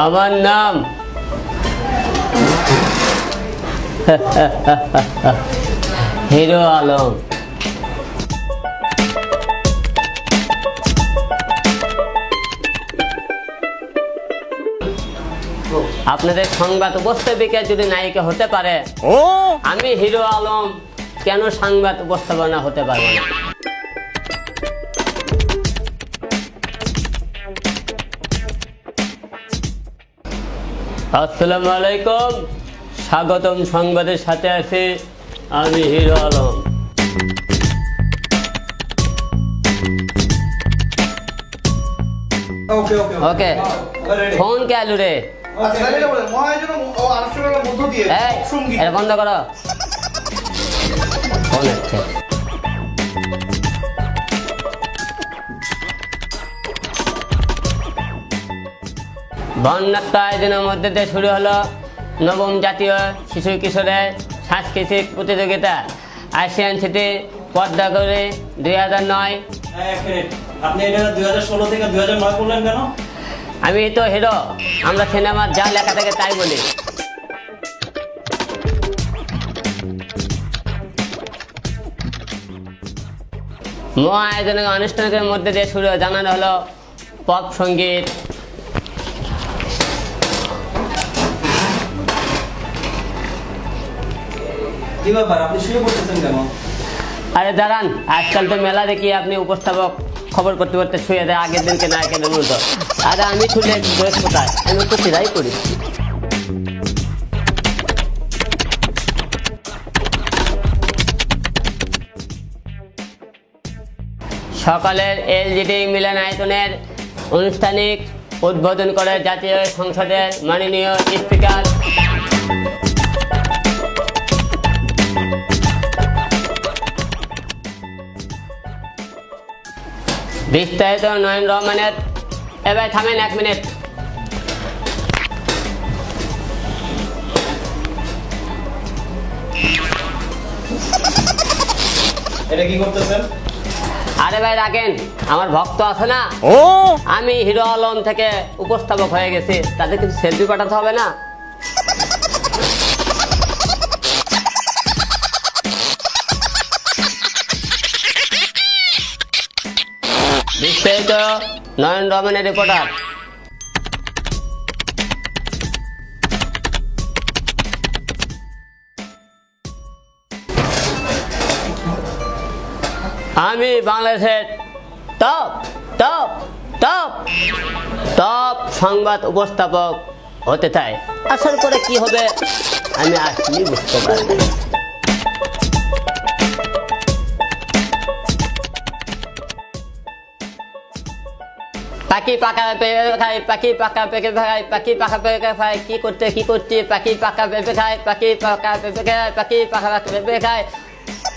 আমার নাম হিরো আলম। আপনাদের সংবাদ উপস্থাপিকা যদি নায়িকা হতে পারে আমি হিরো আলম কেন সংবাদ উপস্থাপনা হতে পারব না? আসসালামু আলাইকুম। স্বাগতম সংবাদের সাথে আছি আমি Hero Alam. Okay okay okay phone কে আলু রে? বন্ধ করো। ফোন হচ্ছে বন্যাত্ম আয়োজনের মধ্যে দিয়ে শুরু হলো নবম জাতীয় শিশু কিশোরের সাংস্কৃতিক প্রতিযোগিতা। আসিয়ান সিটি পর্দা করে দুই হাজার নয়। আমি তো হিরো আমরা সিনেমার যা লেখা থাকে তাই বলি। মহা আয়োজনের অনুষ্ঠানের মধ্যে দিয়ে শুরু জানানো হলো পপ সংগীত। আরে দাঁড়ান, আজকাল তো মেলা দেখি আপনি উপস্থাপক খবর করতে করতে শুয়ে দেয়, আগের দিনকে না কেন বলতো আরে আমি শুনে কোথায়? আমি তো সেটাই করি। সকালের এলজিডি মিলনায়তনের আনুষ্ঠানিক উদ্বোধন করে জাতীয় সংসদের মাননীয় স্পিকার বিস্তারিত নয়ন রহমানের এবার থামেন এক মিনিট এটা কি করতেছেন আরে ভাই রাখেন। আমার ভক্ত আছে না। আমি হিরো আলম থেকে উপস্থাপক হয়ে গেছি। তাদের কিছু সেলফি পাঠাতে হবে না? নয়ন রিপোর্টার আমি বাংলাদেশের টপ টপ টপ টপ সংবাদ উপস্থাপক হতে চাই। আসল করে কি হবে আমি আসলেই বুঝতে পারব পাখি পাকা পেঁপে খাই পাখি পাকা পেঁপে খাই পাখি পাকা পেঁপে খাই কি করতে, কি করছি পাখি পাকা পেঁপে খাই পাখি পাকা পেঁপে খাই পাখি পাকা পেঁপে খাই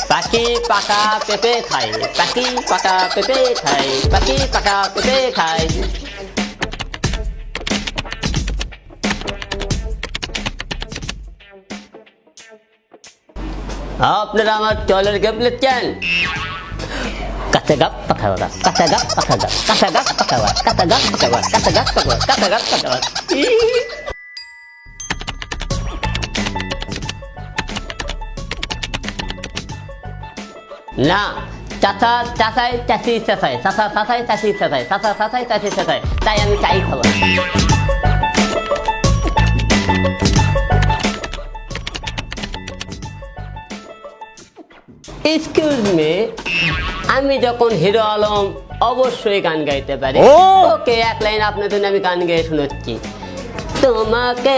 পাখি পাকা পেঁপে খাই পাখি পাকা পেঁপে খাই পাখি পাকা পেঁপে খাই আপনারা আমার চলের গেম লিখছেন কাঁচা গাপ পাখা বাগা কাঁচা গাপ পাখা বাগা কাঁচা গাপ পাখা বাগা না চাচা চাচাই চাচি চাচাই চাচা চাচাই চাচি চাচাই চাচা চাচাই চাচি চাচাই তাই আমি চাই খাব এক্সকিউজ মি আমি যখন হিরো আলম অবশ্যই গান গাইতে পারি। ওকে এক লাইন আপনার জন্য আমি গান গেয়ে শোনাচ্ছি। তোমাকে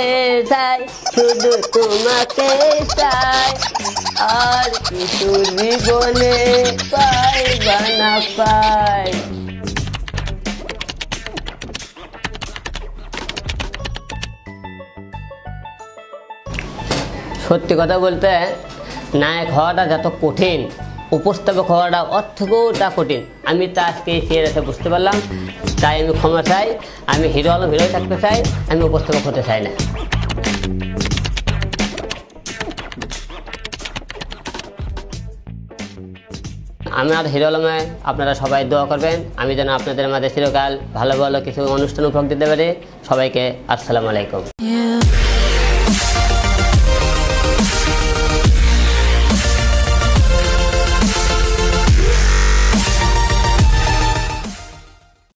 চাই শুধু তোমাকে চাই। আর কিছু জীবনে পাই বা না পাই। সত্যি কথা বলতে নায়ক হওয়াটা যত কঠিন উপস্থাপক হওয়াটা অর্থকটা কঠিন। আমি তা আজকে এই সিরিয়াসে বুঝতে পারলাম। তাই আমি ক্ষমা চাই। আমি হিরো আলম, হিরোই থাকতে চাই। আমি উপস্থাপক হতে চাই না। আমার হিরো আলমে আপনারা সবাই দোয়া করবেন। আমি যেন আপনাদের মাঝে চিরকাল ভালো ভালো কিছু অনুষ্ঠান উপভোগ দিতে পারি। সবাইকে আসসালামু আলাইকুম.